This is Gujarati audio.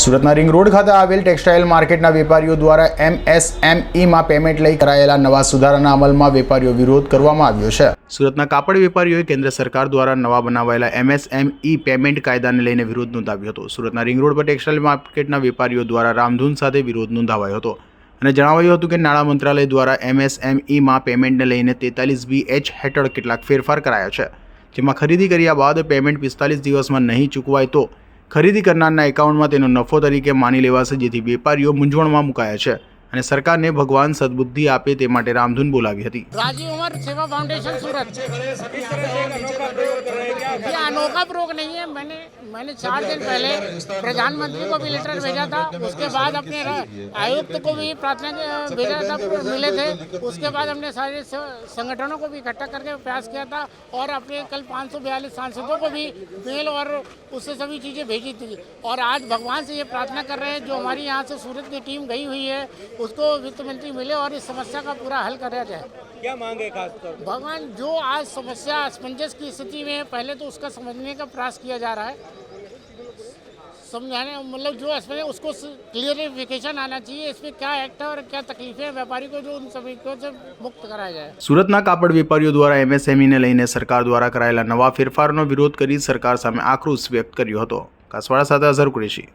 સુરતના રિંગ રોડ ખાતે આવેલ ટેક્સટાઇલ માર્કેટના વેપારીઓ દ્વારા એમએસએમઈમાં પેમેન્ટ લઈ કરાયેલા નવા સુધારાના અમલમાં વેપારીઓ વિરોધ કરવામાં આવ્યો છે. સુરતના કાપડ વેપારીઓએ કેન્દ્ર સરકાર દ્વારા નવા બનાવાયેલા એમએસએમઈ પેમેન્ટ કાયદાને લઈને વિરોધ નોંધાવ્યો હતો. સુરતના રિંગ રોડ પર ટેક્સટાઇલ માર્કેટના વેપારીઓ દ્વારા રામધૂન સાથે વિરોધ નોંધાવાયો હતો અને જણાવાયું હતું કે નાણાં મંત્રાલય દ્વારા એમએસએમઈમાં પેમેન્ટને લઈને તેતાલીસ બી એચ હેઠળ કેટલાક ફેરફાર કરાયા છે. જેમાં ખરીદી કર્યા બાદ પેમેન્ટ પિસ્તાલીસ દિવસમાં નહીં ચૂકવાય તો ખરીદી કરનારના એકાઉન્ટમાં તેનો નફો તરીકે માની લેવાશે, જેથી વેપારીઓ મૂંઝવણમાં મુકાયા છે અને સરકારને ભગવાન સદબુદ્ધિ આપે તે માટે રામધૂન બોલાવી હતી. રાજીવ સેવા ફાઉન્ડેશન સુરત. ये अनोखा प्रयोग नहीं है। मैंने मैंने चार दिन पहले प्रधानमंत्री को भी लेटर भेजा था। उसके बाद अपने आयुक्त को भी प्रार्थना भेजा था मिले थे। उसके बाद हमने सारे संगठनों को भी इकट्ठा करके प्रयास किया था और अपने कल पाँच सौ बयालीस सांसदों को भी मेल और उससे सभी चीज़ें भेजी थी। और आज भगवान से ये प्रार्थना कर रहे हैं जो हमारी यहाँ से सूरत की टीम गई हुई है उसको वित्त मंत्री मिले और इस समस्या का पूरा हल कराया जाए। क्या मांगे खास भगवान जो आज समस्या असमंजस की स्थिति में पहले तो उसका समझने का प्रयास किया जा रहा है समझाने मतलब जो असमंजस उसको क्लियरिफिकेशन आना चाहिए इसमें क्या एक्ट है और क्या तकलीफें हैं व्यापारी को जो उन सभी को से मुक्त कराया जाए સુરતના કાપડ વેપારીઓ દ્વારા એમએસએમઈને લઈને સરકાર દ્વારા કરાયેલા નવા ફેરફારોનો વિરોધ કરી સરકાર સામે આક્રોશ વ્યક્ત કર્યો હતો કાસવાડા સાથે અઝર કુરેશી